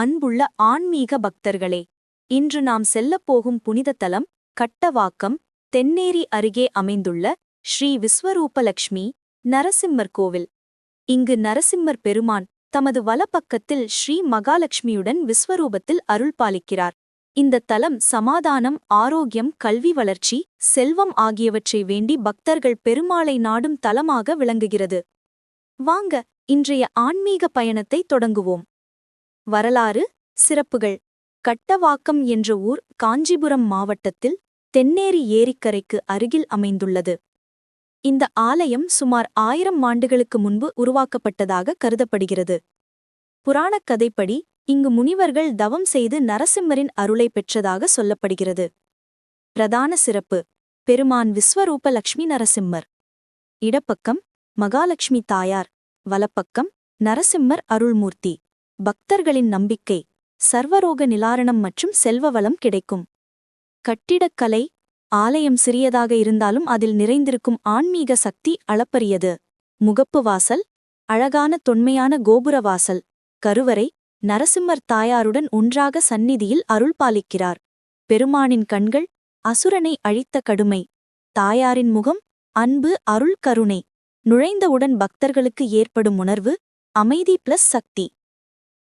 அன்புள்ள ஆன்மீக பக்தர்களே இன்று நாம் செல்லப்போகும் புனித தலம் கட்டவாக்கம் தென்னேரி அருகே அமைந்துள்ள ஸ்ரீ விஸ்வரூபலக்ஷ்மி நரசிம்மர் கோவில். இங்கு நரசிம்மர் பெருமான் தமது வலப்பக்கத்தில் ஸ்ரீ மகாலட்சுமியுடன் விஸ்வரூபத்தில் அருள் பாலிக்கிறார். இந்த தலம் சமாதானம் ஆரோக்கியம் கல்வி வளர்ச்சி செல்வம் ஆகியவற்றை வேண்டி பக்தர்கள் பெருமாளை நாடும் தலமாக விளங்குகிறது. வாங்க இன்றைய ஆன்மீக பயணத்தை தொடங்குவோம். வரலாறு சிறப்புகள். கட்டவாக்கம் என்ற ஊர் காஞ்சிபுரம் மாவட்டத்தில் தென்னேரி ஏரிக்கரைக்கு அருகில் அமைந்துள்ளது. இந்த ஆலயம் சுமார் ஆயிரம் ஆண்டுகளுக்கு முன்பு உருவாக்கப்பட்டதாக கருதப்படுகிறது. புராணக் கதைப்படி இங்கு முனிவர்கள் தவம் செய்து நரசிம்மரின் அருளை பெற்றதாக சொல்லப்படுகிறது. பிரதான சிறப்பு பெருமான் விஸ்வரூப லக்ஷ்மி நரசிம்மர். இடப்பக்கம் மகாலட்சுமி தாயார். வலப்பக்கம் நரசிம்மர் அருள்மூர்த்தி. பக்தர்களின் நம்பிக்கை சர்வரோக நிலாரணம் மற்றும் செல்வ வளம் கிடைக்கும் கட்டிடக்கலை ஆலயம் சிறியதாக இருந்தாலும் அதில் நிறைந்திருக்கும் ஆன்மீக சக்தி அளப்பரியது. முகப்பு வாசல் அழகான தொன்மையான கோபுர வாசல். கருவறை நரசிம்மர் தாயாருடன் ஒன்றாக சந்நிதியில் அருள் பாலிக்கிறார். பெருமானின் கண்கள் அசுரனை அழித்த கடுமை. தாயாரின் முகம் அன்பு அருள் கருணை. நுழைந்தவுடன் பக்தர்களுக்கு ஏற்படும் உணர்வு அமைதி பிளஸ் சக்தி.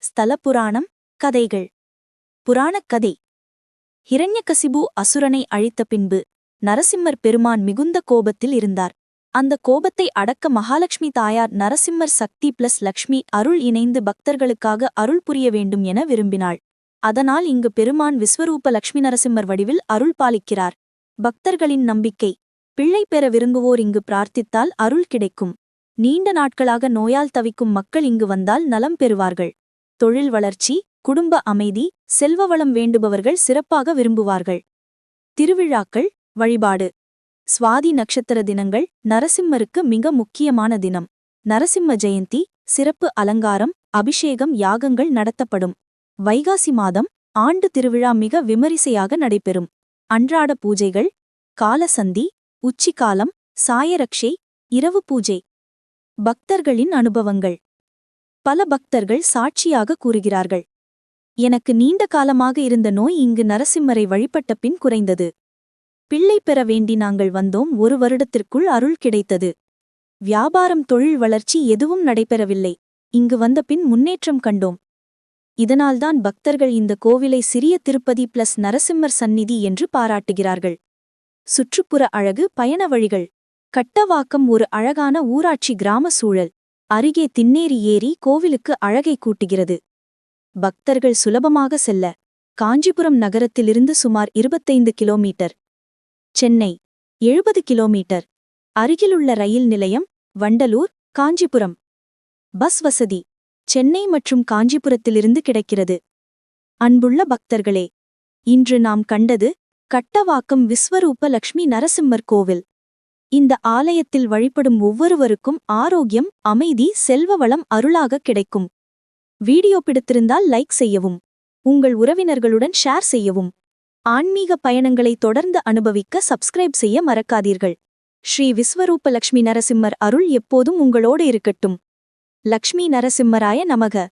ஸ்தல புராணம் கதைகள். புராணக் கதை. ஹிரண்யகசிபு அசுரனை அழித்த பின்பு நரசிம்மர் பெருமான் மிகுந்த கோபத்தில் இருந்தார். அந்த கோபத்தை அடக்க மகாலட்சுமி தாயார் நரசிம்மர் சக்தி பிளஸ் லக்ஷ்மி அருள் இணைந்து பக்தர்களுக்காக அருள் புரிய வேண்டும் என விரும்பினாள். அதனால் இங்கு பெருமான் விஸ்வரூப லக்ஷ்மி நரசிம்மர் வடிவில் அருள் பாலிக்கிறார். பக்தர்களின் நம்பிக்கை. பிள்ளை பெற விரும்புவோர் இங்கு பிரார்த்தித்தால் அருள் கிடைக்கும். நீண்ட நாட்களாக நோயால் தவிக்கும் மக்கள் இங்கு வந்தால் நலம் பெறுவார்கள். தொழில் வளர்ச்சி குடும்ப அமைதி செல்வவளம் வேண்டுபவர்கள் சிறப்பாக விரும்புவார்கள். திருவிழாக்கள் வழிபாடு. சுவாதி நட்சத்திர தினங்கள் நரசிம்மருக்கு மிக முக்கியமான தினம். நரசிம்ம ஜெயந்தி சிறப்பு அலங்காரம் அபிஷேகம் யாகங்கள் நடத்தப்படும். வைகாசி மாதம் ஆண்டு திருவிழா மிக விமரிசையாக நடைபெறும். அன்றாட பூஜைகள் காலசந்தி உச்சிக்காலம் சாயரக்ஷை இரவு பூஜை. பக்தர்களின் அனுபவங்கள். பல பக்தர்கள் சாட்சியாக கூறுகிறார்கள். எனக்கு நீண்ட காலமாக இருந்த நோய் இங்கு நரசிம்மரை வழிபட்ட பின் குறைந்தது. பிள்ளை பெற வேண்டி நாங்கள் வந்தோம் ஒரு வருடத்திற்குள் அருள் கிடைத்தது. வியாபாரம் தொழில் வளர்ச்சி எதுவும் நடைபெறவில்லை. இங்கு வந்த பின் முன்னேற்றம் கண்டோம். இதனால்தான் பக்தர்கள் இந்த கோவிலை சிறிய திருப்பதி பிளஸ் நரசிம்மர் சந்நிதி என்று பாராட்டுகிறார்கள். சுற்றுப்புற அழகு பயண வழிகள். கட்டவாக்கம் ஒரு அழகான ஊராட்சி கிராம சூழல். அருகே தின்னேரி ஏரி கோவிலுக்கு அழகை கூட்டுகிறது. பக்தர்கள் சுலபமாக செல்ல காஞ்சிபுரம் நகரத்திலிருந்து சுமார் இருபத்தைந்து கிலோமீட்டர். சென்னை எழுபது கிலோமீட்டர். அருகிலுள்ள ரயில் நிலையம் வண்டலூர் காஞ்சிபுரம். பஸ் வசதி சென்னை மற்றும் காஞ்சிபுரத்திலிருந்து கிடைக்கிறது. அன்புள்ள பக்தர்களே இன்று நாம் கண்டது கட்டவாக்கம் விஸ்வரூப லக்ஷ்மி நரசிம்மர் கோவில். இந்த ஆலயத்தில் வழிபடும் ஒவ்வொருவருக்கும் ஆரோக்கியம் அமைதி செல்வவளம் அருளாக கிடைக்கும். வீடியோ பிடித்திருந்தால் லைக் செய்யவும். உங்கள் உறவினர்களுடன் ஷேர் செய்யவும். ஆன்மீக பயணங்களை தொடர்ந்து அனுபவிக்க சப்ஸ்கிரைப் செய்ய மறக்காதீர்கள். ஸ்ரீ விஸ்வரூப லக்ஷ்மி நரசிம்மர் அருள் எப்போதும் உங்களோடு இருக்கட்டும். லக்ஷ்மி நரசிம்மராய நமக.